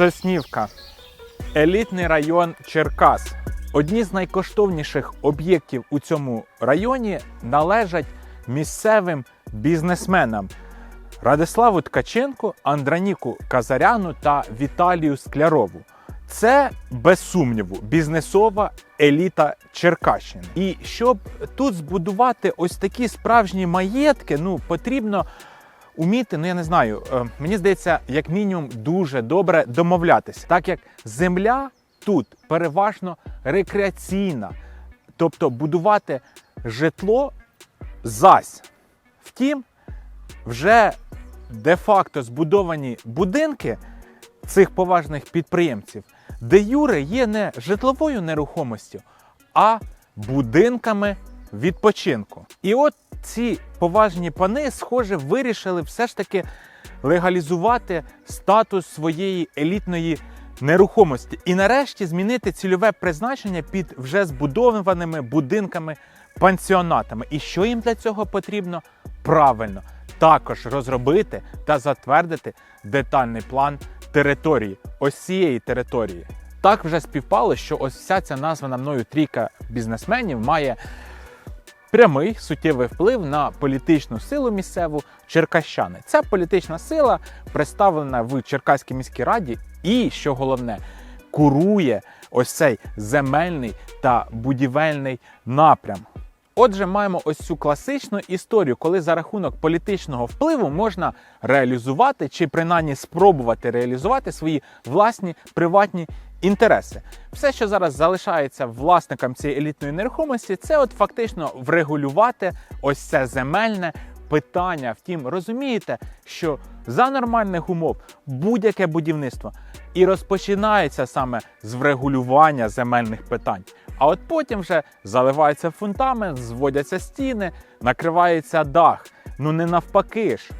Соснівка. Елітний район Черкас. Одні з найкоштовніших об'єктів у цьому районі належать місцевим бізнесменам Радиславу Ткаченку, Андраніку Казаряну та Віталію Склярову. Це без сумніву бізнесова еліта Черкащини. І щоб тут збудувати ось такі справжні маєтки, ну потрібно уміти, ну я не знаю, е, мені здається, як мінімум, дуже добре домовлятися, так як земля тут переважно рекреаційна, тобто будувати житло зась. Втім, вже де-факто збудовані будинки цих поважних підприємців, де юре є не житловою нерухомістю, а будинками відпочинку. І от ці поважні пани, схоже, вирішили все ж таки легалізувати статус своєї елітної нерухомості і нарешті змінити цільове призначення під вже збудованими будинками пансіонатами. І що їм для цього потрібно? Правильно, також розробити та затвердити детальний план території, ось цієї території. Так вже співпало, що ось вся ця названа мною трійка бізнесменів має прямий суттєвий вплив на політичну силу місцеву Черкащани. Ця політична сила представлена в Черкаській міській раді і, що головне, курує ось цей земельний та будівельний напрям. Отже, маємо ось цю класичну історію, коли за рахунок політичного впливу можна реалізувати чи принаймні спробувати реалізувати свої власні приватні інтереси. Все, що зараз залишається власникам цієї елітної нерухомості, це от фактично врегулювати ось це земельне питання. Втім, розумієте, що за нормальних умов будь-яке будівництво і розпочинається саме з врегулювання земельних питань. А от потім вже заливається фундамент, зводяться стіни, накривається дах. Ну не навпаки ж.